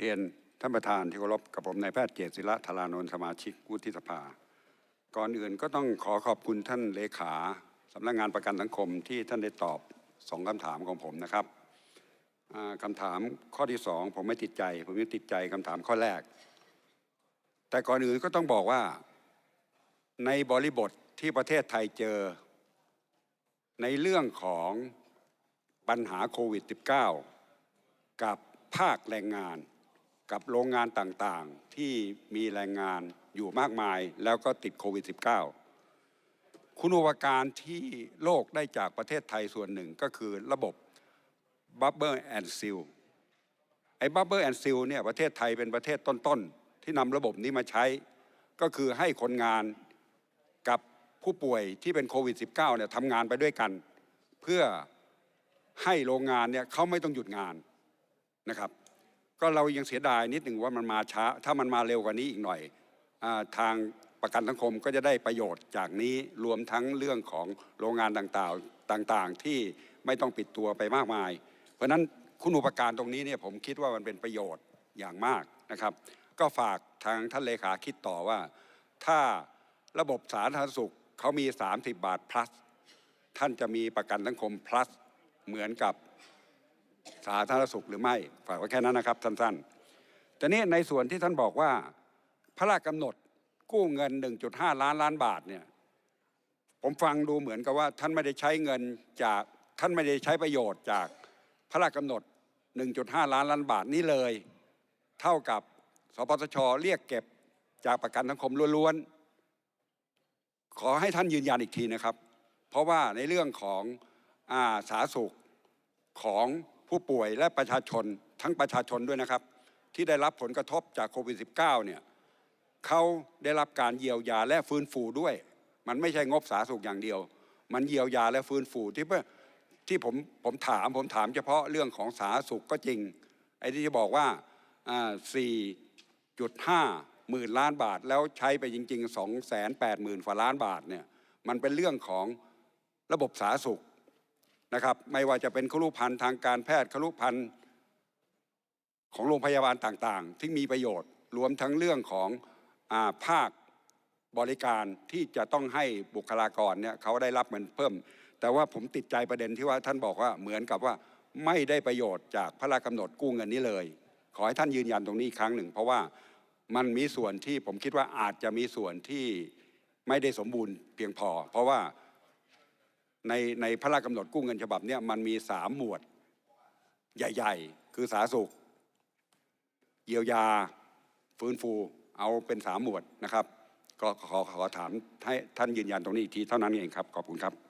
เรียนท่านประธานที่เคารพกับผมนายแพทย์เกียรติศิระธารานนท์สมาชิกวุฒิสภา ก่อนอื่นก็ต้องขอขอบคุณท่านเลขาสำนักงานประกันสังคมที่ท่านได้ตอบสองคำถามของผมนะครับคำถามข้อที่สองผมไม่ติดใจ ผมยังติดใจคำถามข้อแรก แต่ก่อนอื่นก็ต้องบอกว่าในบริบทที่ประเทศไทยเจอ ในเรื่องของปัญหาโควิด -19 กับภาคแรงงาน กับโรงงานต่างๆ ที่มีแรงงานอยู่มากมาย แล้วก็ติดโควิด -19 คุณอุปการที่โลกได้จากประเทศไทยส่วนหนึ่งก็คือระบบ Bubble and Seal ไอ้ Bubble and Seal เนี่ยประเทศไทยเป็นประเทศต้นๆ ที่นำระบบนี้มาใช้ ก็คือให้คนงานกับผู้ป่วยที่เป็นโควิด -19 เนี่ยทำงานไปด้วยกัน เพื่อให้โรงงานเนี่ยเขาไม่ต้องหยุดงานนะครับ ก็เรายังเสียดายนิดหนึ่งว่ามันมาช้า ถ้ามันมาเร็วกว่านี้อีกหน่อยอทางประกันสังคมก็จะได้ประโยชน์จากนี้รวมทั้งเรื่องของโรงงานต่างๆต่างๆ ที่ไม่ต้องปิดตัวไปมากมาย เพราะฉะนั้นคุณอุปการตรงนี้เนี่ยผมคิดว่ามันเป็นประโยชน์อย่างมากนะครับ ก็ฝากทางท่านเลขาคิดต่อว่า ถ้าระบบสาธารณสุขเขามี 30 บาท plus ท่านจะมีประกันสังคม plus เหมือนกับ สาธารณสุขหรือไม่ ฝากไว้แค่นั้นนะครับสั้นๆแต่นี้ในส่วนที่ท่านบอกว่า พระราชกำหนดกู้เงิน 1.5 ล้านล้านบาทเนี่ยผมฟังดูเหมือนกับว่าท่านไม่ได้ใช้เงินจากท่านไม่ได้ใช้ประโยชน์จากพระราชกำหนด 1.5 ล้านล้านบาทนี้เลย เท่ากับสปสชเรียกเก็บจากประกันสังคมล้วนๆ ขอให้ท่านยืนยันอีกทีนะครับ เพราะว่าในเรื่องของอาสาธารณสุขของ ผู้ป่วยและประชาชนทั้งประชาชนด้วยนะครับ ที่ได้รับผลกระทบจากโควิด -19 เนี่ยเขาได้รับการเยียวยาและฟื้นฟูด้วย มันไม่ใช่งบสาธารณสุขอย่างเดียว มันเยียวยาและฟื้นฟูที่เพื่อที่ผมผมถามผมถามเฉพาะเรื่องของสาธารณสุขก็จริง ไอ้ที่จะบอกว่าอ่า4.5 หมื่นล้านบาท แล้วใช้ไปจริง ๆ 2 8 0 0 0 0กว่าล้านบาทเนี่ยมันเป็นเรื่องของระบบสาธารณสุข นะครับ ไม่ว่าจะเป็นครุพันธ์ทางการแพทย์ครุพันธ์ของโรงพยาบาลต่างๆ ที่มีประโยชน์รวมทั้งเรื่องของอาภาคบริการที่จะต้องให้บุคลากรเนี่ยเขาได้รับเงินเพิ่ม แต่ว่าผมติดใจประเด็นที่ว่าท่านบอกว่าเหมือนกับว่าไม่ได้ประโยชน์จากพระราชกำหนดกู้เงินนี้เลย ขอให้ท่านยืนยันตรงนี้อีกครั้งหนึ่ง เพราะว่ามันมีส่วนที่ผมคิดว่าอาจจะมีส่วนที่ไม่ได้สมบูรณ์เพียงพอ เพราะว่า ในในพระราชกำหนดกู้เงินฉบับเนี้ยมันมีสามหมวด ใหญ่ ๆ คือสาสุข เยียวยา ฟื้นฟู เอาเป็นสามหมวดนะครับ ก็ขอขอถามให้ท่านยืนยันตรงนี้อีกทีเท่านั้นเองครับ ขอบคุณครับ